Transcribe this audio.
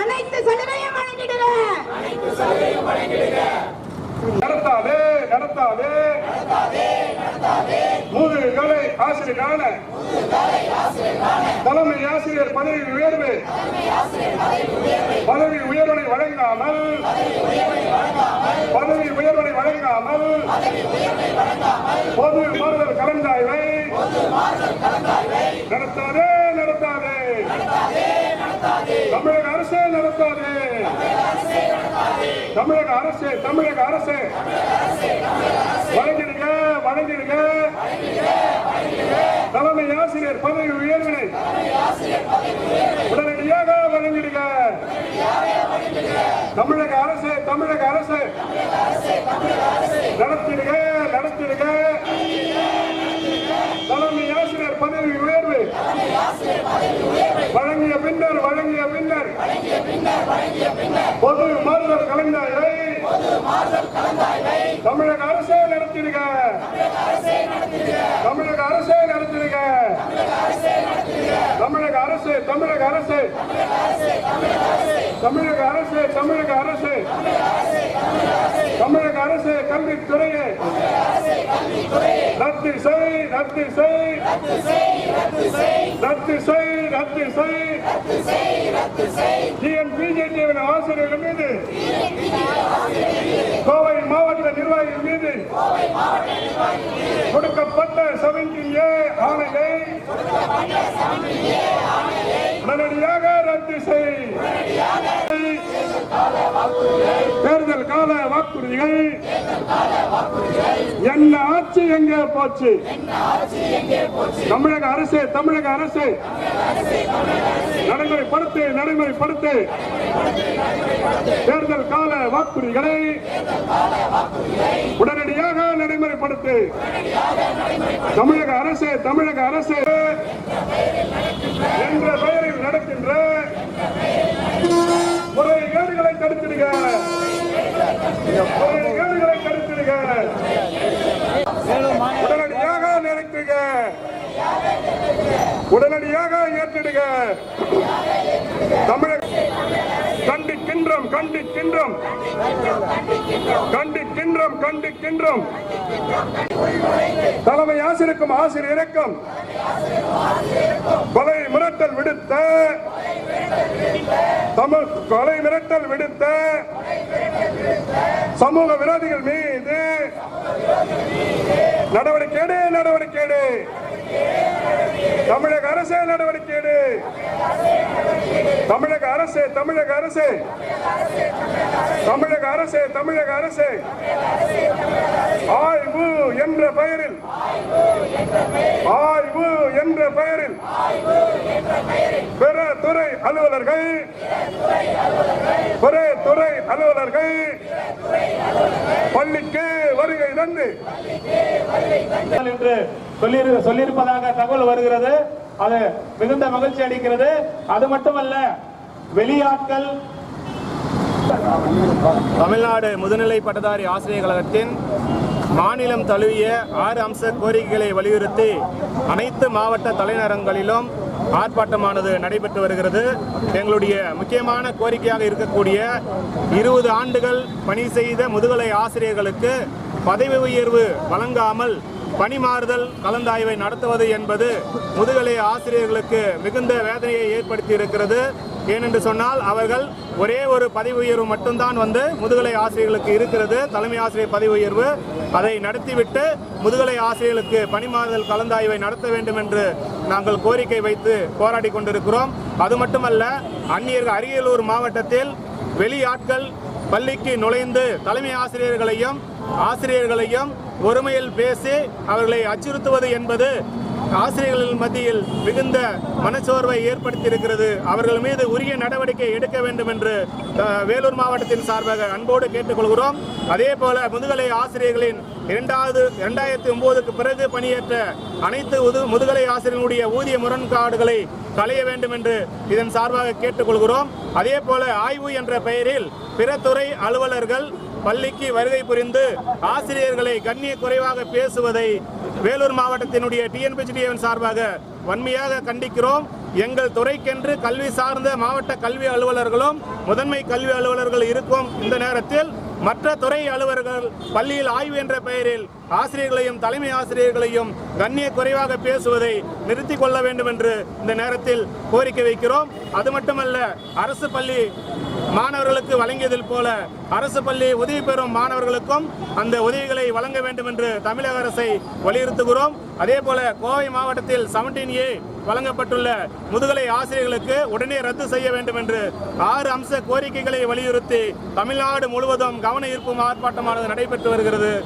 அனைத்து சலுகையும் வழங்கிடுக நடத்தாதே நடத்தாதே. முதுகலை ஆசிரியரான தலைமை ஆசிரியர் பதவி உயர்வு பதவி உயர்வனை வழங்காமல் பதவி உயர்வனை வழங்காமல் பொது மாறுதல் கலந்தாய்வை நடத்தாதே நடத்தாதே. தமிழக அரசே நடத்தாதே. தமிழக அரசு தமிழக அரசு வழங்கிடுங்க வழங்கிடுங்க. தலைமை ஆசிரியர் பதவி உயர்வினை. உடனடியாக வழங்கிடுங்க. தமிழக அரசு தமிழக அரசு நடத்திடுங்க நடத்திடுங்க தலைமை ஆசிரியர் பதவி உயர்வு வழங்கிய பின்னர் வழங்கிய பின்னர் பொது மாறுதல் கலைஞரை தமிழக அரசே நடத்திடுக. தமிழக அரசே நடத்திடுக. தமிழக அரசு தமிழக அரசு தமிழக அரசு தமிழக அரசு. தமிழக அரசு கல்வித்துறையை. ரத்து செய் ரத்து செய். ரத்து செய் ரத்து செய். டிஎன்பிஜேடியின் ஆசிரியர்கள் மீது கோவை மாவட்ட நிர்வாகிகள் மீது கொடுக்கப்பட்ட செவன்டீன் ஏ ஆணையை உடனடியாக ரத்து செய். தேர்தல் கால வாக்குறுதிகள். என்ன ஆட்சி எங்க போச்சு? தமிழக அரசு தமிழக அரசு. நடைமுறைப்படுத்து நடைமுறைப்படுத்து. தேர்தல் கால வாக்குறுதிகளை உடனடியாக நடைமுறைப்படுத்து. தமிழக அரசு தமிழக அரசு. என்ற பெயரில் உடனடியாக நிறுத்துக உடனடியாக ஏற்றிடுக தமிழக கண்டிக்கின்றோம் கண்டிக்கின்றோம் கண்டிக்கின்றோம் கண்டிக்கின்றோம் தலைமை ஆசிரியருக்கும் ஆசிரியருக்கும் கொலை மிரட்டல் விடுத்த தமிழ் கொலை மிரட்டல் விடுத்த சமூக விரோதிகள் மீது நடவடிக்கை நடவடிக்கை தமிழக அரசு நடவடிக்கை எடு. தமிழக அரசு தமிழக அரசு. தமிழக அரசு தமிழக அரசு. ஆய்வு என்ற பெயரில். ஆய்வு என்ற பெயரில். பிற துறை அலுவலர்கள். பிற துறை அலுவலர்கள். பள்ளிக்கு வருகை தந்து. என்று சொல்லி- சொல்லியிருப்பதாக தகவல் வருகிறது. அது மிகுந்த மகிழ்ச்சி அளிக்கிறது. அது மட்டுமல்ல வெளியாட்கள் தமிழ்நாடு முதுநிலை பட்டதாரி ஆசிரியர் கழகத்தின் மாநிலம் தழுவிய ஆறு அம்ச கோரிக்கைகளை வலியுறுத்தி அனைத்து மாவட்ட தலைநகரங்களிலும் ஆர்ப்பாட்டமானது நடைபெற்று வருகிறது. எங்களுடைய முக்கியமான கோரிக்கையாக இருக்கக்கூடிய இருபது ஆண்டுகள் பணி செய்த முதுகலை ஆசிரியர்களுக்கு பதவி உயர்வு வழங்காமல் பணிமாறுதல் கலந்தாய்வை நடத்துவது என்பது முதுகலை ஆசிரியர்களுக்கு மிகுந்த வேதனையை ஏற்படுத்தி இருக்கிறது ஏனென்று சொன்னால் அவர்கள் ஒரே ஒரு பதவி உயர்வு மட்டும்தான் வந்து முதுகலை ஆசிரியர்களுக்கு இருக்கிறது. தலைமை ஆசிரியர் பதவி உயர்வு அதை நடத்திவிட்டு முதுகலை ஆசிரியர்களுக்கு பணிமாறுதல் கலந்தாய்வை நடத்த வேண்டும் என்று நாங்கள் கோரிக்கை வைத்து போராடி கொண்டிருக்கிறோம். அது மட்டுமல்ல அந்நியர்கள் அரியலூர் மாவட்டத்தில் வெளியாட்கள் பள்ளிக்கு நுழைந்து தலைமை ஆசிரியர்களையும் ஆசிரியர்களையும் ஒருமையில் பேசி அவர்களை அச்சுறுத்துவது என்பது ஆசிரியர்கள் மத்தியில் மிகுந்த மனச்சோர்வை ஏற்படுத்தியிருக்கிறது. அவர்கள் மீது உரிய நடவடிக்கை எடுக்க வேண்டும் என்று வேலூர் மாவட்டத்தின் சார்பாக அன்போடு கேட்டுக்கொள்கிறோம். அதே போல முதுகலை ஆசிரியர்களின் இரண்டாவது இரண்டாயிரத்தி ஒன்பதுக்கு பிறகு பணியேற்ற அனைத்து உது- முதுகலை ஆசிரியர்களுடைய ஊதிய முரண்பாடுகளை களைய வேண்டும் என்று இதன் சார்பாக கேட்டுக்கொள்கிறோம். அதே போல ஆய்வு என்ற பெயரில் பிற துறை அலுவலர்கள் பள்ளிக்கு வருகை புரிந்து ஆசிரியர்களை கண்ணிய குறைவாக பேசுவதை வேலூர் மாவட்டத்தினுடைய டிஎன்பிஜிடிஎன் சார்பாக வன்மையாக கண்டிக்கிறோம். எங்கள் துறைக்கென்று கல்வி சார்ந்த மாவட்ட கல்வி அலுவலர்களும் முதன்மை கல்வி அலுவலர்கள் இருக்கும் இந்த நேரத்தில் மற்ற துறை அலுவலர்கள் பள்ளியில் ஆய்வு என்ற பெயரில் ஆசிரியர்களையும் தலைமை ஆசிரியர்களையும் கண்ணிய குறைவாக பேசுவதை நிறுத்திக் கொள்ள வேண்டும் என்று இந்த நேரத்தில் கோரிக்கை வைக்கிறோம். அது மட்டுமல்ல அரசு பள்ளி மாணவர்களுக்கு வழங்கியதில் போல அரசு பள்ளி உதவி பெறும் மாணவர்களுக்கும் அந்த உதவிகளை வழங்க வேண்டும் என்று தமிழக அரசை வலியுறுத்துகிறோம். அதே போல கோவை மாவட்டத்தில் செவன்டீன் ஏ வழங்கப்பட்டுள்ள முதுகலை ஆசிரியர்களுக்கு உடனே ரத்து செய்ய வேண்டும் என்று ஆறு அம்ச கோரிக்கைகளை வலியுறுத்தி தமிழ்நாடு முழுவதும் கவன ஈர்ப்பு ஆர்ப்பாட்டமானது நடைபெற்று வருகிறது.